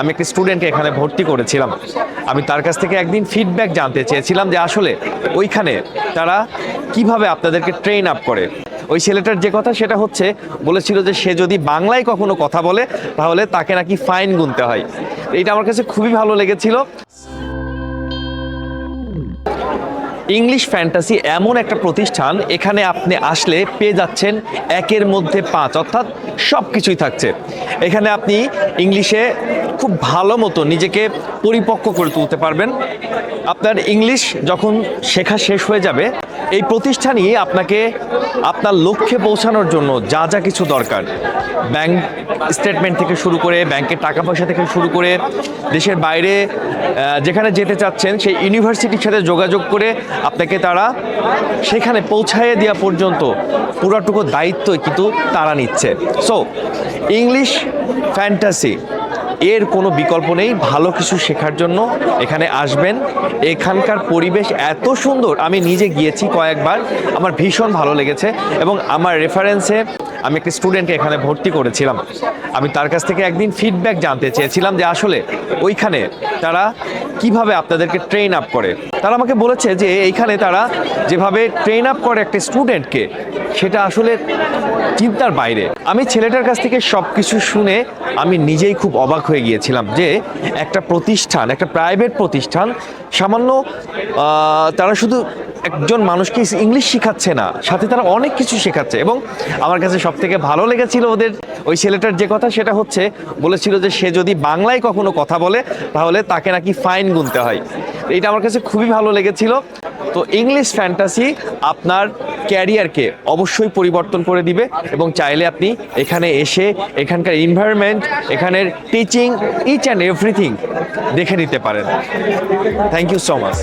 আমি একটি স্টুডেন্টকে এখানে ভর্তি করেছিলাম। আমি তার কাছ থেকে একদিন ফিডব্যাক জানতে চেয়েছিলাম যে আসলে ওইখানে তারা কীভাবে আপনাদেরকে ট্রেন আপ করে। ওই ছেলেটার যে কথা সেটা হচ্ছে, বলেছিল যে সে যদি বাংলায় কখনো কথা বলে, তাহলে তাকে নাকি ফাইন গুনতে হয়। এটা আমার কাছে খুবই ভালো লেগেছিল। ইংলিশ ফ্যান্টাসি এমন একটা প্রতিষ্ঠান, এখানে আপনি আসলে পেয়ে যাচ্ছেন একের মধ্যে পাঁচ, অর্থাৎ সব কিছুই থাকছে। এখানে আপনি ইংলিশে খুব ভালো মতো নিজেকে পরিপক্ক করে তুলতে পারবেন। আপনার ইংলিশ যখন শেখা শেষ হয়ে যাবে, এই প্রতিষ্ঠানই আপনাকে আপনার লক্ষ্যে পৌঁছানোর জন্য যা যা কিছু দরকার। ব্যাংক স্টেটমেন্ট থেকে শুরু করে, ব্যাংকের টাকা পয়সা থেকে শুরু করে, দেশের বাইরে যেখানে যেতে চাচ্ছেন, সেই ইউনিভার্সিটির সাথে যোগাযোগ করে আপনাকে তারা সেখানে পৌঁছায় দেওয়া পর্যন্ত পুরোটুকু দায়িত্বই কিন্তু তারা নিচ্ছে। সো ইংলিশ ফ্যান্টাসি এর কোনো বিকল্প নেই। ভালো কিছু শেখার জন্য এখানে আসবেন। এখানকার পরিবেশ এত সুন্দর। আমি নিজে গিয়েছি কয়েকবার। আমার ভীষণ ভালো লেগেছে এবং আমার রেফারেন্সে আমি একটা স্টুডেন্টকে এখানে ভর্তি করেছিলাম। আমি তার কাছ থেকে একদিন ফিডব্যাক জানতে চেয়েছিলাম যে আসলে ওইখানে তারা কীভাবে আপনাদেরকে ট্রেন আপ করে। তারা আমাকে বলেছে যে এইখানে তারা যেভাবে ট্রেন আপ করে একটা স্টুডেন্টকে, সেটা আসলে চিন্তার বাইরে। আমি ছেলেটার কাছ থেকে সব কিছু শুনে আমি নিজেই খুব অবাক হয়ে গিয়েছিলাম যে একটা প্রতিষ্ঠান, একটা প্রাইভেট প্রতিষ্ঠান, সামান্য তারা শুধু একজন মানুষকে ইংলিশ শেখাচ্ছে না, সাথে তারা অনেক কিছু শেখাচ্ছে এবং আমার কাছে সব থেকে ভালো লেগেছিল ওদের ওই ছেলেটার যে কথা সেটা হচ্ছে, বলেছিল যে সে যদি বাংলায় কখনো কথা বলে, তাহলে তাকে নাকি ফাইন গুনতে হয়। এটা আমার কাছে খুবই ভালো লেগেছিল। তো ইংলিশ ফ্যান্টাসি আপনার ক্যারিয়ারকে অবশ্যই পরিবর্তন করে দিবে এবং চাইলে আপনি এখানে এসে এখানকার এনভায়রনমেন্ট এখানের টিচিং ইচ অ্যান্ড এভরিথিং দেখে নিতে পারেন। Thank you so much